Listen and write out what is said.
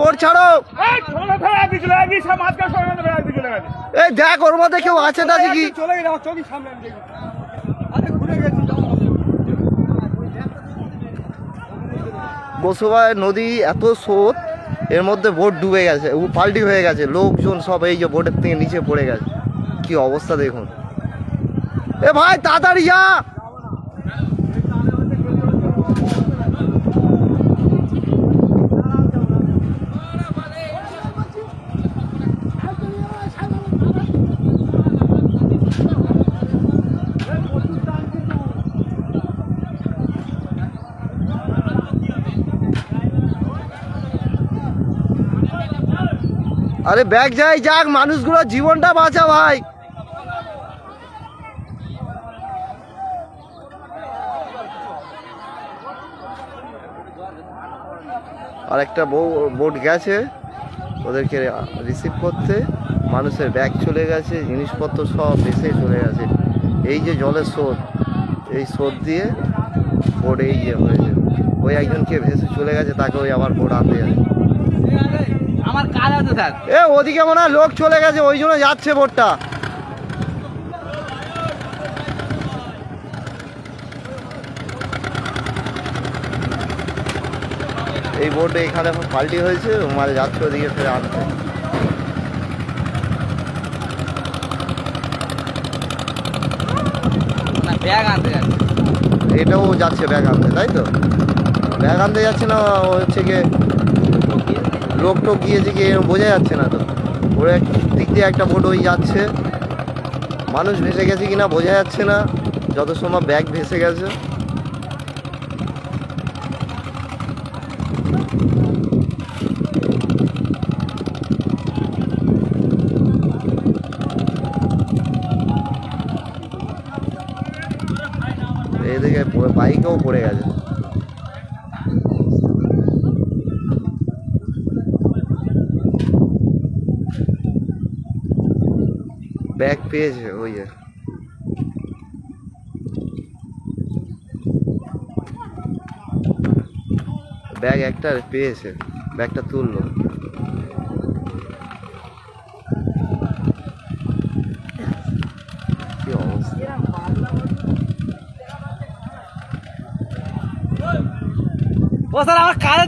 Boat ছাড়ো। এই, দেখ ওর মধ্যে কেউ আছে নাকি? কি না। বসুবায় নদী এত স্রোত এর মধ্যে বোট ডুবে গেছে পাল্টি হয়ে গেছে লোকজন সব এই যে বোটের থেকে নিচে পড়ে গেছে। কি অবস্থা দেখুন। এ ভাই তাড়াতাড়ি যা! আরে ব্যাগ যাই যাক মানুষগুলোর জীবনটা বাঁচা ভাই। আর একটা বোট গেছে। ওদেরকে রিসিভ করতে। মানুষের ব্যাগ চলে গেছে, জিনিসপত্র সব ভেসে চলে গেছে। এই যে জলের স্রোত, এই স্রোত দিয়ে বোট এই যে হয়েছে। ওই একজনকে ভেসে চলে গেছে, তাকে ওই আবার বোট আনতে যাচ্ছে। আমার কাজ আছে স্যার। এ ওদিকে মনে হয় লোক চলে গেছে ওই জন্য যাচ্ছে বোটটা এই বোটে এখানে এখন পাল্টি হয়েছে মানে যাচ্ছে ওদিকে ফেরে আনতে। না ব্যাগ আনতে যাচ্ছে। এটাও যাচ্ছে ব্যাগ আনতে তাই তো? ব্যাগ আনতে যাচ্ছে না ও হচ্ছে গিয়ে লোক টোক গিয়েছে কি এরকম বোঝা যাচ্ছে না তো। ওর এক দিক দিয়ে একটা বোট ওই যাচ্ছে। মানুষ ভেসে গেছে কিনা বোঝা যাচ্ছে না। যত সময় ব্যাগ ভেসে গেছে। এদিকে বাইকেও পড়ে গেছে। ব্যাগ পেয়েছে ওই ব্যাগ একটা পেয়েছে ব্যাগটা তুললো। ও স্যার আমার কাজ